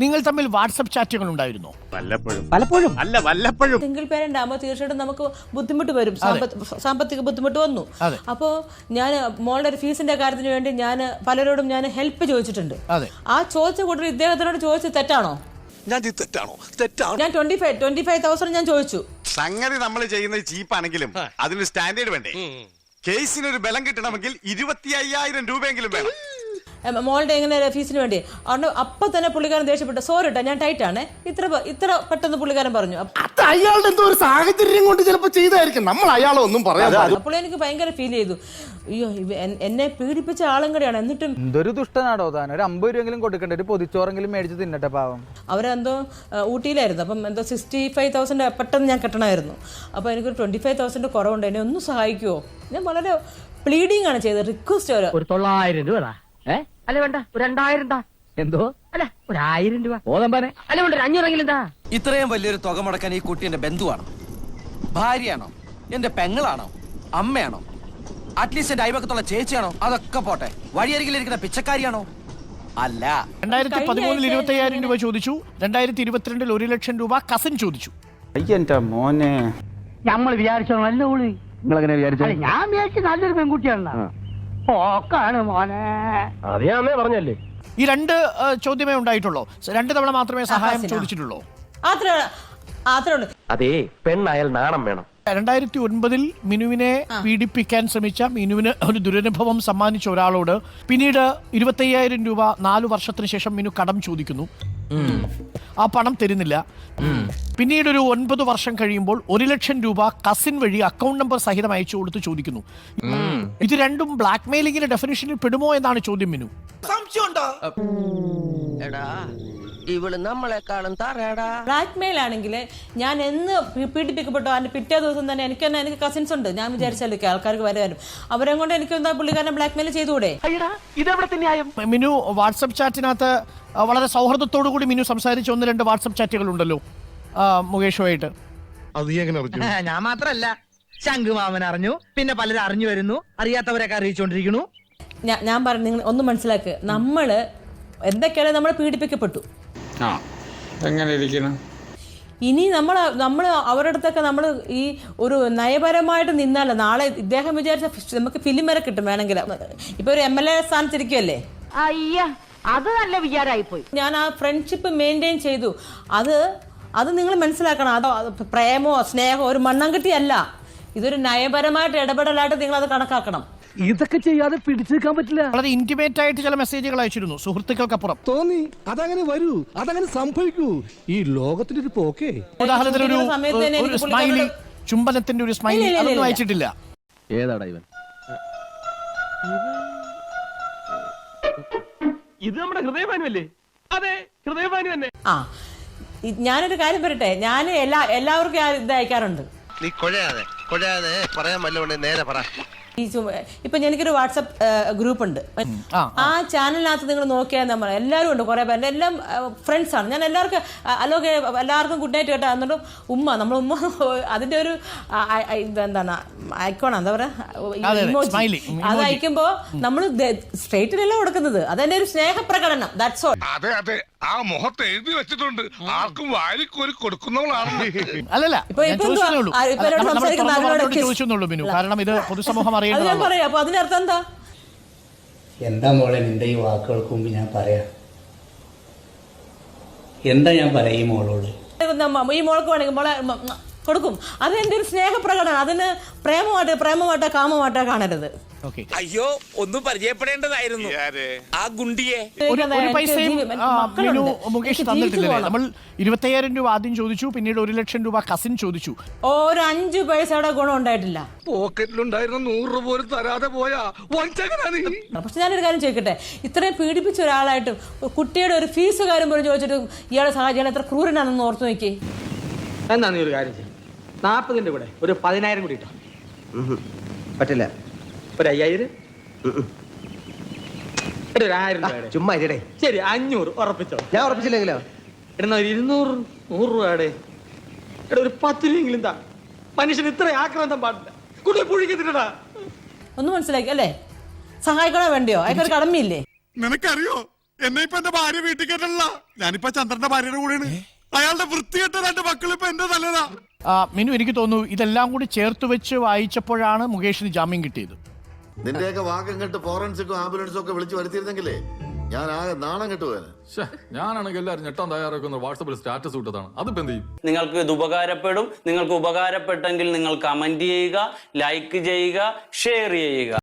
നിങ്ങൾ തമ്മിൽ വാട്സപ്പ് ചാറ്റുകൾ ഉണ്ടായിരുന്നോ. വല്ലപ്പോഴും. പലപ്പോഴും അല്ല വല്ലപ്പോഴും. സിംഗിൾ പേരന്റ് ആകുമ്പോൾ തീർച്ചയായിട്ടും നമുക്ക് ബുദ്ധിമുട്ട് വരും. സാമ്പത്തി- സാമ്പത്തിക ബുദ്ധിമുട്ട് വന്നു. അതെ. അപ്പോൾ ഞാൻ മോളുടെ ഒരു ഫീസിന്റെ കാര്യത്തിന് വേണ്ടി ഞാൻ പലരോടും ഞാൻ ഹെൽപ്പ് ചോദിച്ചിട്ടുണ്ട്. അതെ. ആ ചോദിച്ച കൂട്ടർ ഇദ്ദേഹത്തിനോട് ചോദിച്ചത് തെറ്റാണോ? ഞാൻ ചെയ്തത് തെറ്റാണോ? തെറ്റാണ്? ഞാൻ twenty five twenty five thousand ഞാൻ ചോദിച്ചു. സംഗതി നമ്മൾ ചെയ്യുന്നത് ചീപ്പാണെങ്കിലും അതിന് സ്റ്റാൻഡേർഡ് വേണ്ടേ? കേസിന് ഒരു ബലം കിട്ടണമെങ്കിൽ ഇരുപത്തി അയ്യായിരം രൂപയെങ്കിലും വേണം. മോളുടെ എങ്ങനെ ഫീസിന് വേണ്ടി. അതുകൊണ്ട് അപ്പൊ തന്നെ പുള്ളിക്കാരൻ ദേഷ്യപ്പെട്ടു. സോറി കേട്ടോ ഞാൻ ടൈറ്റ് ആണ്. ഇത്ര ഇത്ര പെട്ടെന്ന് പുള്ളിക്കാരൻ പറഞ്ഞു. അത് അയാളുടെ എന്തോ ഒരു സാഹചര്യം കൊണ്ട് ചിലപ്പോൾ ചെയ്തായിരിക്കും. നമ്മൾ അയാളെ ഒന്നും അപ്പോൾ എനിക്ക് ഭയങ്കര ഫീൽ ചെയ്തു. അയ്യോ എന്നെ പീഡിപ്പിച്ച ആളും കൂടെയാണ്. എന്നിട്ടും എന്തൊരു ദുഷ്ടനാടോ താൻ. ഒരു അമ്പത് രൂപയെങ്കിലും കൊടുക്കേണ്ട? ഒരു പൊതിച്ചോറെങ്കിലും മേടിച്ച് തിന്നട്ടെ പാവം. അവരെന്തോ ഊട്ടിയിലായിരുന്നു. അപ്പം എന്തോ സിക്സ്റ്റി ഫൈവ് തൗസൻഡ് പെട്ടെന്ന് ഞാൻ കെട്ടണമായിരുന്നു. അപ്പോൾ എനിക്കൊരു ട്വന്റി ഫൈവ് തൗസൻഡ് കുറവുണ്ട്. എന്നെ ഒന്ന് സഹായിക്കുമോ ഞാൻ വളരെ പ്ലീഡിങ് ആണ് ചെയ്തത്. റിക്വസ്റ്റ് ഒരു തൊള്ളായിരം രൂപ അല്ല വേണ്ട. ഒരു രണ്ടായിരം താ. എന്തോ? അല്ല ഒരു ആയിരം രൂപ. ഓതമ്പാനെ അല്ല വേണ്ട ഒരു അഞ്ഞൂറെങ്കിലും താ. ഇത്രയും വലിയൊരു തുക മുടക്കാൻ ഈ കുട്ടി എന്റെ ബന്ധുവാണോ? ഭാര്യയാണോ? എന്റെ പെങ്ങളാണോ? അമ്മയാണോ? അറ്റ്ലീസ്റ്റ് എന്റെ അയവക്കത്തുള്ള ചേച്ചിയാണോ? അതൊക്കെ പോട്ടെ. വഴിയരികിലിരിക്കുന്ന പിച്ചക്കാരിയാണോ? അല്ല. രണ്ടായിരത്തി പതിമൂന്നിൽ ഇരുപത്തി അയ്യായിരം രൂപ ചോദിച്ചു. രണ്ടായിരത്തി ഇരുപത്തിരണ്ടിൽ ഒരു ലക്ഷം രൂപ കസിൻ ചോദിച്ചു. അയ്യന്റെ മോനെ. നമ്മൾ വിചാരിച്ചോളൂ നിങ്ങൾ നിങ്ങളെങ്ങനെ വിചാരിച്ചു ഞാൻ വിചാരിച്ചു നല്ലൊരു പെൺകുട്ടിയാണ് പോക്കാണ് മോനെ. അത് ഞാൻ പറഞ്ഞല്ലേ. ഈ രണ്ട് ചോദ്യമേ ഉണ്ടായിട്ടുള്ളൂ. രണ്ട് തവണ മാത്രമേ സഹായം ചോദിച്ചിട്ടുള്ളൂ. അത്ര അത്ര അതേ പെണ്ണായാൽ നാണം വേണം. രണ്ടായിരത്തി ഒൻപതിൽ മിനുവിനെ പീഡിപ്പിക്കാൻ ശ്രമിച്ച മിനുവിന് ഒരു ദുരനുഭവം സമ്മാനിച്ച ഒരാളോട് പിന്നീട് ഇരുപത്തയ്യായിരം രൂപ നാലു വർഷത്തിന് ശേഷം മിനു കടം ചോദിക്കുന്നു. ആ പണം തരുന്നില്ല. പിന്നീട് ഒരു ഒൻപത് വർഷം കഴിയുമ്പോൾ ഒരു ലക്ഷം രൂപ കസിൻ വഴി അക്കൗണ്ട് നമ്പർ സഹിതം അയച്ചു കൊടുത്ത് ചോദിക്കുന്നു. ഇത് രണ്ടും ബ്ലാക്ക് മെയിലിംഗിന്റെ ഡെഫിനേഷനിൽ പെടുമോ എന്നാണ് ചോദ്യം മിനു. എടാ. ഇവൾ നമ്മളെക്കാളും തറയടാ. ബ്ലാക്ക് മെയിൽ ആണെങ്കിൽ ഞാൻ എന്ന് പീഡിപ്പിക്കപ്പെട്ടോ? അതിന്റെ പിറ്റേ ദിവസം തന്നെ എനിക്ക് തന്നെ എനിക്ക് കസിൻസ് ഉണ്ട്. ഞാൻ വിചാരിച്ചാലേ ആൾക്കാർക്ക് വരാനും അവരെ കൊണ്ട് എനിക്ക് എന്താ പുള്ളിക്കാരനെ ബ്ലാക്ക് മെയിൽ ചെയ്തുകൂടെ? അയ്യടാ ഇതെവിടെ ന്യായം മിനു വാട്സപ്പ് ചാറ്റിനകത്ത് വളരെ സൗഹൃദത്തോടു കൂടി മിനു സംസാരിച്ച ഒന്ന് രണ്ട് വാട്സപ്പ് ചാറ്റുകൾ ഉണ്ടല്ലോ മുകേഷുമായിട്ട്. അത് നീ എങ്ങനെ അറിഞ്ഞു? ഞാൻ മാത്രല്ല. ശംഖുമാമൻ അറിഞ്ഞു. പിന്നെ പലരും അറിഞ്ഞു വരുന്നു. അറിയാത്തവരൊക്കെ അറിയിച്ചുകൊണ്ടിരിക്കുന്നു ഞാൻ ഞാൻ പറഞ്ഞു നിങ്ങൾ ഒന്ന് മനസ്സിലാക്കുക നമ്മൾ എന്തൊക്കെയാണ് നമ്മൾ പീഡിപ്പിക്കപ്പെട്ടു. എങ്ങനെ ഇരിക്കണം ഇനി നമ്മൾ നമ്മൾ അവരുടെ അടുത്തൊക്കെ നമ്മൾ ഈ ഒരു നയപരമായിട്ട് നിന്നാലോ? നാളെ ഇദ്ദേഹം വിചാരിച്ച നമുക്ക് ഫിലിം വരെ കിട്ടും വേണമെങ്കിൽ. ഇപ്പൊ ഒരു എം എൽ എ സ്ഥാനത്തിരിക്കുമല്ലേ അയ്യ അത് നല്ല വിചാരമായി പോയി ഞാൻ ആ ഫ്രണ്ട്ഷിപ്പ് മെയിന്റെയിൻ ചെയ്തു. അത് അത് നിങ്ങൾ മനസ്സിലാക്കണം. അതോ അത് പ്രേമോ സ്നേഹമോ ഒരു മണ്ണം കിട്ടിയല്ല ഇതൊരു നയപരമായിട്ട് ഇടപെടലായിട്ട് നിങ്ങൾ അത് കണക്കാക്കണം. ഇതൊക്കെ ചെയ്യാതെ പിടിച്ചു നിൽക്കാൻ പറ്റില്ല. വളരെ ഇന്റിമേറ്റ് ആയിട്ട് ചില മെസ്സേജുകൾ അയച്ചിരുന്നു. സുഹൃത്തുക്കൾക്കപ്പുറം. തോന്നി. അതങ്ങനെ വരൂ. അതങ്ങനെ സംഭവിക്കൂ. ഈ ലോകത്തിന്റെ ഒരു പോക്കേ. ഉദാഹരണത്തിന് ഒരു സമയത്ത് തന്നെ ഒരു എനിക്ക് സ്മൈലി ചുംബനത്തിന്റെ ഒരു സ്മൈലി ഇല്ല, ഇല്ല, അതൊന്നും ഇല്ല. അയച്ചിട്ടില്ല. ഏതാടാ ഇവൻ? ഇത് നമ്മുടെ ഹൃദയഭാനുവല്ലേ? അതെ ഹൃദയഭാനു തന്നെ. ആ ഇ- ഞാനൊരു കാര്യം പറയട്ടെ. ഞാൻ എല്ലാ എല്ലാവർക്കും ഞാൻ ഇത് അയക്കാറുണ്ട്. നീ കൊഴയാതെ. കൊഴയാതെ പറയാൻ വല്ലതുകൊണ്ട് നേരെ പറ. ഇപ്പൊ എനിക്കൊരു വാട്സപ്പ് ഗ്രൂപ്പ് ഉണ്ട് ആ, ചാനലിനകത്ത് നിങ്ങൾ നോക്കിയാൽ നമ്മൾ എല്ലാവരും ഉണ്ട് കുറെ പേര് എല്ലാം ഫ്രണ്ട്സ് ആണ്. ഞാൻ എല്ലാവർക്കും ആ, ഹലോ കേ- എല്ലാവർക്കും ഗുഡ് നൈറ്റ് കേട്ടോ എന്നിട്ട് ഉമ്മ നമ്മൾ ഉമ്മ അതിന്റെ ഒരു എന്താണ് അയക്കണം എന്താ പറയാ അതെ. അയക്കുമ്പോ നമ്മൾ സ്ട്രേറ്റിലല്ല കൊടുക്കുന്നത്. അതെന്റെ ഒരു സ്നേഹപ്രകടനം ദാറ്റ്സ് ഓൾ അതെ അതെ. ആ മുഖത്ത് എഴുതി വെച്ചിട്ടുണ്ട്. ആർക്കും വാരിക്കോരി കൊടുക്കുന്നവളാണ്. അല്ലല്ല ഇപ്പൊ- ഞാൻ ഇപ്പൊ എന്തുവാ? ഉള്ളൂ. ആ, ഇപ്പൊ എന്നോട് നമ്മൾ സംസാരിക്കുന്ന തുറന്നു ആരോട് പറഞ്ഞോണ്ട് ചോദിച്ചെന്നുള്ളൂ ബിനു കാരണം ഇത് പൊതുസമൂഹം അത് ഞാൻ അറിയേണ്ടതാണ്. പറയാം. അപ്പൊ അതിനർത്ഥം എന്താ? എന്താ മോളെ നിന്റെ ഈ വാക്കുകൾക്ക് മുമ്പ് ഞാൻ പറയാ? എന്താ ഞാൻ പറയും ഈ മോളോട്? നമ്മ- ഈ മോൾക്ക് വേണമെങ്കിൽ മോളെ മ- മ- കൊടുക്കും. അത് എന്റെ ഒരു സ്നേഹപ്രകടനം. അതിന് പ്രേമമായിട്ട് പ്രേമമായിട്ടോ കാമമായിട്ടോ കാണരുത്. അയ്യോ ഒന്നും പരിചയപ്പെടേണ്ടതായിരുന്നു. ആ ഗുണ്ടിയെ. ഒരു ഒരു പൈസയും ആ. മിനു മുകേഷ് തന്നിട്ടില്ലേ. നമ്മൾ ഇരുപത്തയ്യായിരം രൂപ ആദ്യം ചോദിച്ചു പിന്നീട് ഒരു ലക്ഷം രൂപ കസിൻ ചോദിച്ചു. ഒരു അഞ്ചു പൈസയുടെ ഗുണം ഉണ്ടായിട്ടില്ല. പോക്കറ്റിലുണ്ടായിരുന്ന നൂറ് രൂപ പോലും തരാതെ പോയാ വഞ്ചകനാ നീ. പക്ഷെ ഞാനൊരു കാര്യം ചോദിക്കട്ടെ? ഇത്രയും പീഡിപ്പിച്ച ഒരാളായിട്ടും ഒരു കുട്ടിയുടെ ഒരു ഫീസ് കാര്യം പോലും ചോദിച്ചിട്ട് ഇയാളെ സാഹചര്യം എത്ര ക്രൂരനാണെന്ന് ഓർത്തു നോക്കി. എന്നാ നീ ഒരു കാര്യം ചെയ്യും. നാപ്പതിന്റെ കൂടെ ഒരു പതിനായിരം കൂടി ഇട്ടോ. പറ്റില്ല. ഒരു അയ്യായിരം? എടാ, ഒരു ആയിരം രൂപയുടെ. ചുമ്മാ ഇരിടേ ശരി അഞ്ഞൂറ് ഉറപ്പിച്ചോ? ഞാൻ ഉറപ്പിച്ചില്ലെങ്കിലോ? എടാ ഒരു ഇരുന്നൂറ് നൂറ് രൂപയുടെ. എടാ ഒരു പത്ത് രൂപയെങ്കിലും താ. മനുഷ്യൻ ഇത്ര ആക്രാന്തം പാടില്ല. കുട്ടി പുഴിക്കത്തില്ലടാ ഒന്ന് മനസ്സിലാക്കി അല്ലേ? സഹായിക്കണോ വേണ്ടിയോ? അയാൾക്കൊരു കടമയില്ലേ? നിനക്കറിയോ? എന്നെ ഇപ്പൊ എന്റെ ഭാര്യ വീട്ടിൽ കേട്ടല്ല ഞാനിപ്പോ ചന്ദ്രന്റെ ഭാര്യയുടെ കൂടെയാണ്. അയാളുടെ വൃത്തികെട്ട രണ്ട് മക്കൾ ഇപ്പൊ എന്റെ നല്ലതാ ആ, മിനു എനിക്ക് തോന്നുന്നു ഇതെല്ലാം കൂടി ചേർത്ത് വെച്ച് വായിച്ചപ്പോഴാണ് മുകേഷിന് ജാമ്യം കിട്ടിയത്. നിന്റെയൊക്കെ വാക്കം കേട്ട് ഫോറൻസിക്കും ആംബുലൻസും ഒക്കെ വിളിച്ചു വരുത്തിയിരുന്നെങ്കിലേ ഞാൻ ആകെ നാണം കെട്ടുപോയത് ഞാനാണെങ്കിൽ എല്ലാവരും ഞെട്ടാൻ തയ്യാറാക്കുന്ന വാട്സപ്പിൽ സ്റ്റാറ്റസ് ഇട്ടതാണ്. അതിപ്പോ എന്ത് ചെയ്യും? നിങ്ങൾക്ക് ഇത് ഉപകാരപ്പെടും. നിങ്ങൾക്ക് ഉപകാരപ്പെട്ടെങ്കിൽ നിങ്ങൾ കമന്റ് ചെയ്യുക ലൈക്ക് ചെയ്യുക ഷെയർ ചെയ്യുക.